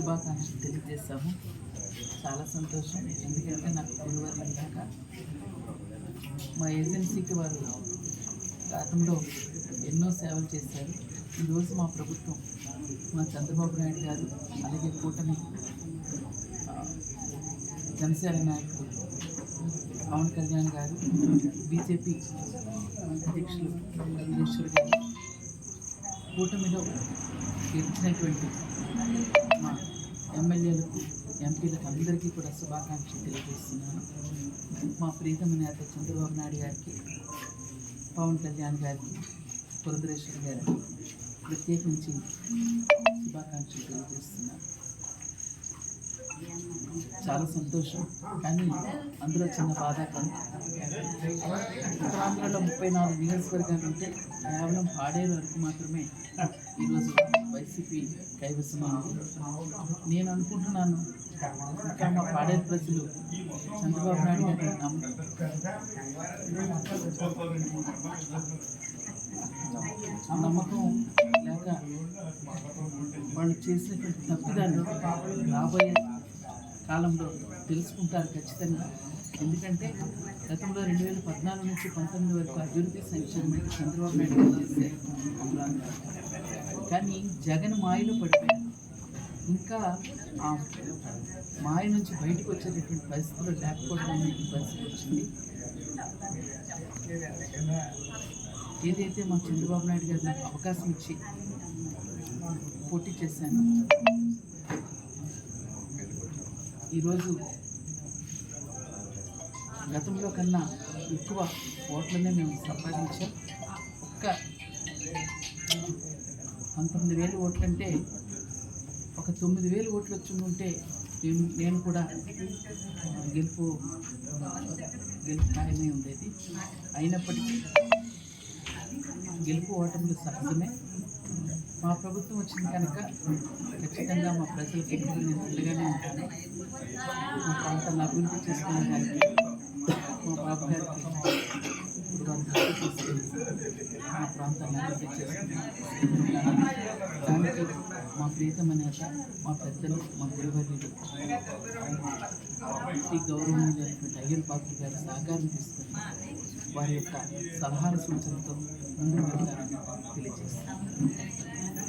శుభాకాంక్షలు తెలియజేస్తాము చాలా సంతోషం. ఎందుకంటే నాకు గురువారం అయ్యాక మా ఏజెన్సీకి వారు గతంలో ఎన్నో సేవలు చేశారు. ఈరోజు మా ప్రభుత్వం మా చంద్రబాబు నాయుడు గారు అలాగే కూటమి జనసేన నాయకుడు పవన్ కళ్యాణ్ గారు బీజేపీ అధ్యక్షులు గారు కూటమిలో గెలిచినటువంటి మా ఎమ్మెల్యేలకు ఎంపీలకు అందరికీ కూడా శుభాకాంక్షలు తెలియజేస్తున్నాను. మా ప్రీతమ నేత చంద్రబాబు నాయుడు గారికి పవన్ కళ్యాణ్ గారికి పురంధరేశ్వర్ గారికి ప్రత్యేకించి శుభాకాంక్షలు తెలియజేస్తున్నాను. చాలా సంతోషం. కానీ అందులో చిన్న బాధాకరం ఉత్తరాంధ్రలో ముప్పై నాలుగు నియోజకవర్గాలు ఉంటే కేవలం పాడేరు వరకు మాత్రమే ఈరోజు వైసీపీ కైవసమైంది నేను అనుకుంటున్నాను ఇంకా మా పాడేరు ప్రజలు చంద్రబాబు నాయుడు గారిని నమ్ము నమ్మకం లేక వాళ్ళు చేసినటువంటి తప్పిదాన్ని రాబోయే కాలంలో తెలుసుకుంటారు ఖచ్చితంగా. ఎందుకంటే గతంలో రెండు వేల పద్నాలుగు నుంచి పంతొమ్మిది వరకు అభివృద్ధి సంక్షేమం చంద్రబాబు నాయుడు గారు కానీ జగన్ మాయలో పడిపోయారు. ఇంకా ఆ మాయ నుంచి బయటకు వచ్చేటటువంటి పరిస్థితులు లేకపోవడం అనేది పరిస్థితి వచ్చింది. ఏదైతే మా చంద్రబాబు నాయుడు గారు నాకు అవకాశం ఇచ్చి పోటీ చేశాను ఈరోజు గతంలో కన్నా ఎక్కువ ఓట్లనే మేము సంపాదించాం. ఒక్క పంతొమ్మిది వేలు ఓట్లంటే ఒక తొమ్మిది వేలు ఓట్లు వచ్చి ఉంటే నేను నేను కూడా గెలుపు గెలుపు ఖాయమే ఉండేది. అయినప్పటికీ గెలుపు ఓటములు సహజమే. మా ప్రభుత్వం వచ్చింది కనుక ఖచ్చితంగా మా ప్రజలకు ఎప్పుడు నేను అండగానే ఉంటాను మా ప్రాంతాన్ని అభివృద్ధి చేసుకునే దానికి మా బాబు గారికి మా ప్రాంతాన్ని అభివృద్ధి చేసుకున్నాను దానికి మా ప్రీతమ నేత మా పెద్దలు మా గురువర్యులు శ్రీ గౌరవమైనటువంటి అయ్యర్ పాత్ర గారి సహకారం తీసుకుని వారి యొక్క సలహాల సూచనలతో ముందుకు వెళ్తారని తెలియజేస్తాను